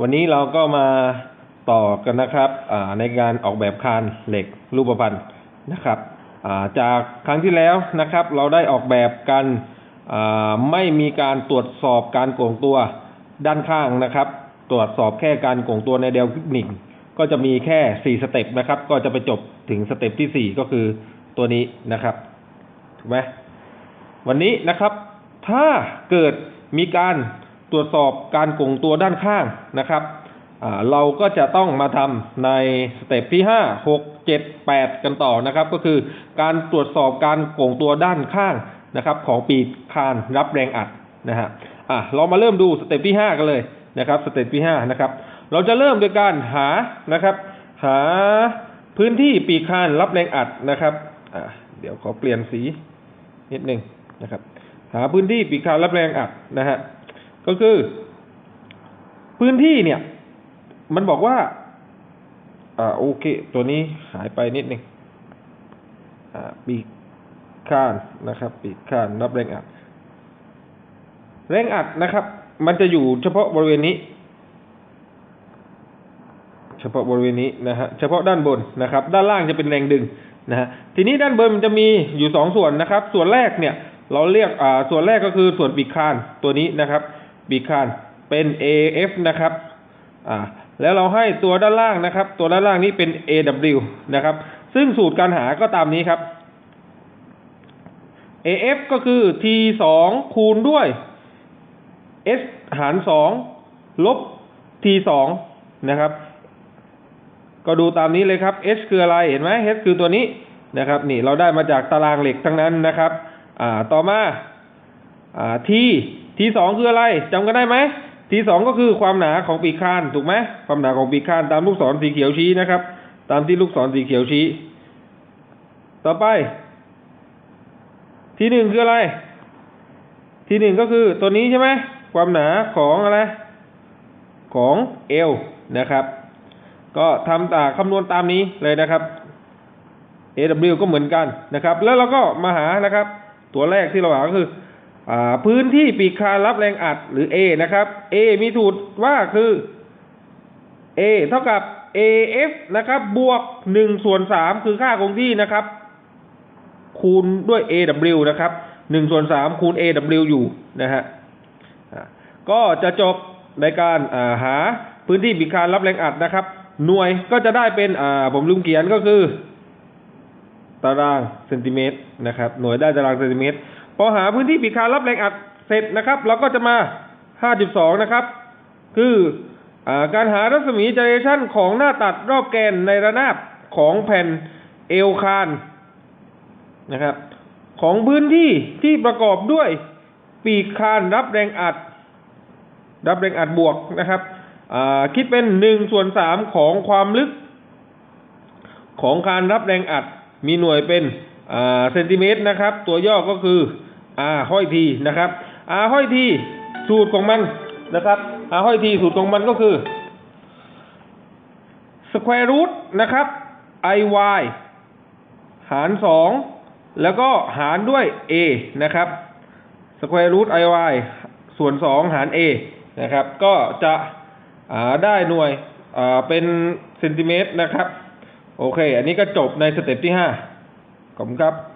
วันนี้เราก็มาต่อกันนะครับในการออกแบบคานเหล็กรูปพรรณนะครับจากครั้งที่แล้วนะครับ เราได้ออกแบบกันไม่มีการตรวจสอบการโก่งตัวด้านข้างนะครับ ตรวจสอบแค่การโก่งตัวในแนวหนิ่งก็จะมีแค่สี่สเต็ปนะครับ ก็จะไปจบถึงสเต็ปที่สี่ก็คือตัวนี้นะครับถูกไหมวันนี้นะครับ ถ้าเกิดมีการ ตรวจสอบการก่งตัวด้านข้างนะครับเราก็จะต้องมาทำในสเต็ปที่ห้าหกเจ็ดแปดกันต่อนะครับ ก็คือการตรวจสอบการโก่งตัวด้านข้างนะครับ ของปีกคานรับแรงอัดนะฮะอะเรามาเริ่มดูสเต็ปที่ห้ากันเลยนะครับสเต็ปที่ห้านะครับเราจะเริ่มโดยการหานะครับ หาพื้นที่ปีกคานรับแรงอัดนะครับอะเดี๋ยวขอเปลี่ยนสีนิดหนึ่งนะครับ หาพื้นที่ปีกคานรับแรงอัดนะฮะ ก็คือ พื้นที่เนี่ย มันบอกว่า อ่าโอเค ตัวนี้หายไปนิดนึงอ่าปีกคานนะครับ ปีกคานรับแรงอัดแรงอัดนะครับ มันจะอยู่เฉพาะบริเวณนี้ เฉพาะบริเวณนี้นะฮะเฉพาะด้านบนนะครับ ด้านล่างจะเป็นแรงดึงนะฮะทีนี้ด้านบนมันจะมีอยู่สองส่วนนะครับ ส่วนแรกเนี่ย เราเรียกอ่าส่วนแรกก็คือส่วนปีกคานตัวนี้นะครับ ปีคานเป็น AF นะครับอ่าแล้วเราให้ตัวด้านล่างนะครับ ตัวด้านล่างนี้เป็น AW นะครับ ซึ่งสูตรการหาก็ตามนี้ครับ AF ก็คือ T สองคูณด้วย S หารสองลบ T สองนะครับ ก็ดูตามนี้เลยครับ H คืออะไรเห็นไหม H คือตัวนี้นะครับ นี่เราได้มาจากตารางเหล็กทั้งนั้นนะครับ อ่า ต่อมา อ่า T T สองคืออะไรจำกันได้ไหม T สองก็คือความหนาของปีกคานถูกไหมความหนาของปีกคานตามลูกศรสีเขียวชี้นะครับ ตามที่ลูกศรสีเขียวชี้ ต่อไป ทีหนึ่งคืออะไร ทีหนึ่งก็คือตัวนี้ใช่ไหมความหนาของอะไร ของเอวนะครับ ก็ทำตาคำนวณตามนี้เลยนะครับ AW ก็เหมือนกันนะครับ แล้วเราก็มาหานะครับ ตัวแรกที่เราหาก็คือ พื้นที่ปีกคานรับแรงอัดหรือ A นะครับ A มีสูตรว่าคือ A เท่ากับ AF นะครับ บวกหนึ่งส่วนสามคือค่าคงที่นะครับ คูณด้วย AW นะครับหนึ่งส่วนสามคูณ AW อยู่นะฮะก็จะจบในการาหาพื้นที่ปีกคานรับแรงอัดนะครับ หน่วยก็จะได้เป็นอ่าผมลืมเขียนก็คือ ตารางเซนติเมตรนะครับ หน่วยได้ตารางเซนติเมตร พอหาพื้นที่ปีกคารับแรงอัดเสร็จนะครับ เราก็จะมา 5.2 นะครับ คืออการหารัศมี gyration ของหน้าตัดรอบแกนในระนาบของแผ่นเอวคานนะครับ ของพื้นที่ที่ประกอบด้วยปีกคานรับแรงอัด รับแรงอัดบวกนะครับคิดเป็นหนึ่งส่วนสามของความลึก ของคานรับแรงอัดมีหน่วยเป็น เซนติเมตรนะครับ ตัวย่อก็คือ R ห้อยทีนะครับ R ห้อยทีสูตรของมันนะครับ R ห้อยทีสูตรของมันก็คือสแควร์รูทนะครับ iy หารสองแล้วก็หารด้วย a นะครับ square root iy ส่วนสองหาร a นะครับ ก็จะได้หน่วยเป็นเซนติเมตรนะครับ โอเค อันนี้ก็จบในสเต็ปที่ห้า cung cấp.